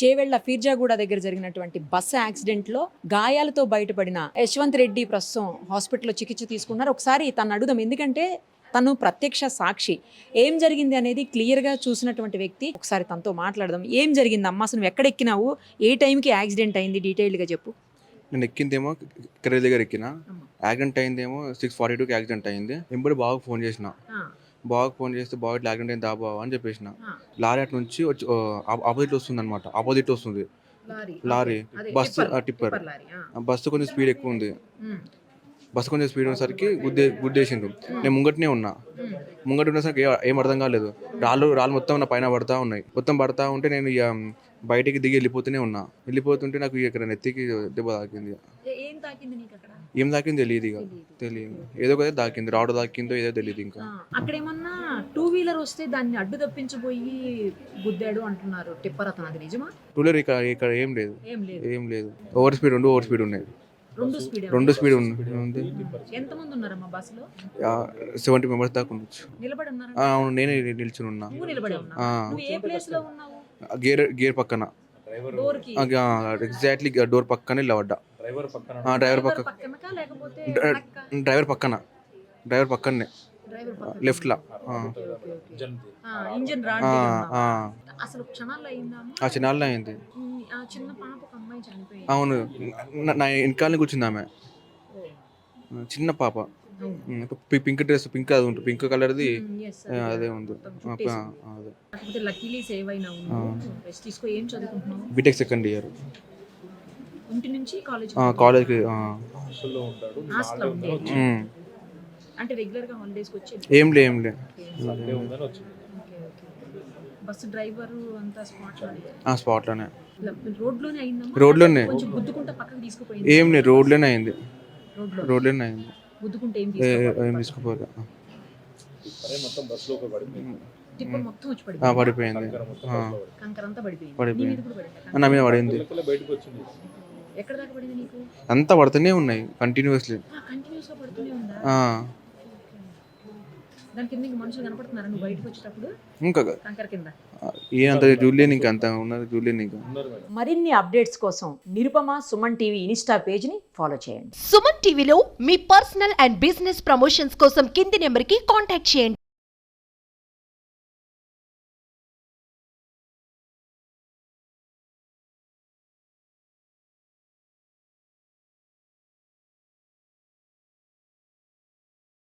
చేవెళ్ళ ఫీర్జాగూడ దగ్గర జరిగినటువంటి బస్సు యాక్సిడెంట్లో గాయాలతో బయటపడిన యశ్వంత్ రెడ్డి ప్రస్తుతం హాస్పిటల్లో చికిత్స తీసుకున్నారు. ఒకసారి తను అడుగుదాం. ఎందుకంటే తను ప్రత్యక్ష సాక్షి. ఏం జరిగింది అనేది క్లియర్గా చూసినటువంటి వ్యక్తి. ఒకసారి తనతో మాట్లాడదాం. ఏం జరిగింది అమ్మ అసలు నువ్వు ఎక్కడ ఎక్కినావు ఏ టైంకి యాక్సిడెంట్ అయింది? డీటెయిల్డ్గా చెప్పు. నేను ఎక్కిందేమో కెరీర్ దగ్గర ఎక్కిన. యాక్సిడెంట్ అయిందేమో సిక్స్ ఫార్టీ టూకి యాక్సిడెంట్ అయింది. ఎంబడి బాగా ఫోన్ చేసిన. బాగా ఫోన్ చేస్తే బాగా ఇట్లా యాక్సిడెంట్ అయింది దాబా అని చెప్పేసిన. లారీ అటు నుంచి వచ్చి ఆపోజిట్ వస్తుంది అనమాట ఆపోజిట్ వస్తుంది. లారీ. బస్సు టిప్పర్ బస్సు కొంచెం స్పీడ్ ఎక్కువ ఉంది. బస్సు కొంచెం స్పీడ్ ఉన్నసరికి గుద్దే గుద్దేసిండ్రు. నేను ముంగటనే ఉన్నా. ముంగట ఉన్నసరికి ఏ- అర్థం కాలేదు. రాళ్ళు రాళ్ళు మొత్తం నా పైన పడతా ఉన్నాయి. మొత్తం పడతా ఉంటే నేను ఇక బయటికి దిగి వెళ్ళిపోతూనే ఉన్నా. వెళ్ళిపోతుంటే నాకు ఇక్కడ నెత్తికి దెబ్బ తాకింది ఏం తాకింది తెలియదు ఇక తెలియదు ఏదో ఒకటి దాకింది రాడు దాకిందో ఏదో తెలియదు ఇంకా. అక్కడ ఏమన్నా టూ వీలర్ వస్తే దాన్ని అడ్డు తప్పించబోయి గుద్దాడు అంటున్నారు. టిప్పర్ అతను. అది నిజమా? టూలర్ ఇక్కడ ఇక్కడ ఏం లేదు. ఏం లేదు. ఓవర్ స్పీడ్ రెండు ఓవర్ స్పీడ్ ఉన్నాయి రెండు స్పీడ్ రెండు స్పీడ్ ఉంది. ఉంది ఎంతమంది ఉన్నారమ్మా బస్సులో సెవెంటీ మెంబర్స్ దాకా ఉండొచ్చు. నిలబడి ఉన్నారా? ఆ, అవును నేనే నిల్చుని ఉన్నా. నువ్వు నిలబడి ఉన్నావు? ఆ. నువ్వు ఏ ప్లేస్లో ఉన్నావు? గేర్ గేర్ పక్కన. ఎగ్జాక్ట్లీ డోర్ పక్కన నిలబడ్డా. డ్రైవర్ పక్కన ఆ, డ్రైవర్ పక్క? డ్రైవర్ పక్కన. డ్రైవర్ పక్కనే. ఇంజిన్ రాడ్ అసలు క్షణాల్లో అయిందా. చిన్న పాప ఒక అమ్మాయి చనిపోయింది. అవును. నా- నా వెనకాలని కూర్చుంది ఆమె. చిన్న పాప. పింక్ డ్రెస్ పింక్ అది ఉంటుంది. పింక్ కలర్ది. ఆ, అదే ఉంది. మొత్తం ఆ, చుట్టేసి. ఆ, అదే. కాకపోతే లక్కీలీ సేవ్ అయినా రెస్ట్ తీసుకో ఏం చదువుకుంటున్నావు? బీటెక్ సెకండ్ ఇయర్ ఇంటి నుంచి కాలేజ్ కాలేజ్కి హాస్టల్లో ఉంటాడు. హాస్టల్ ఉండే. అంటే రెగ్యులర్గా హాలిడేస్కి వచ్చేది. ఏం లే ఏం లే. బస్సు డ్రైవర్ అంతా స్పాట్లోనే ఆ స్పాట్లోనే. రోడ్లోనే అయిందమ్మా? రోడ్లోనే. కొంచెం గుద్దుకుంటే పక్కకు తీసుకుపోయింది. ఏం లేదు రోడ్లోనే అయింది. రోడ్లో రోడ్లోనే అయింది. గుద్దుకుంటే ఏం ఏ- తీసుకోవాలి ఏం తీసుకోపోలే అరే మొత్తం బస్సులో పడిపోయింది. పడిపోయింది. పడిపోయింది. కంకర మొత్తం ఆ, బస్సులో పడిపోయింది. కంకర అంతా పడిపోయింది పడిపోయింది. నీ మీద కూడా పడిందా? ఆ, నా మీద పడింది. లెక్కలో బయటకు వచ్చింది ఎక్కడ దాకా పడింది నీకు? అంతా పడుతూనే ఉన్నాయి కంటిన్యూస్లీ కంటిన్యూస్గా పడుతూనే ఉందా ఆ, దాని కింద ఇంక మనుషులు కనపడుతున్నారా నువ్వు బయటకు వచ్చేటప్పుడు ఇంకా కంకర కింద. ఏ అంత జూలియన్ ఇంకా అంత ఉన్నది జూలియన్ ఇంకా. ఉన్నారు మేడం. మరిన్ని అప్డేట్స్ కోసం నిరుపమ సుమన్ టీవీ ఇన్స్టా పేజ్ని ఫాలో చేయండి. సుమన్ టీవీలో మీ పర్సనల్ అండ్ బిజినెస్ ప్రమోషన్స్ కోసం కింది నెంబర్కి కాంటాక్ట్ చేయండి.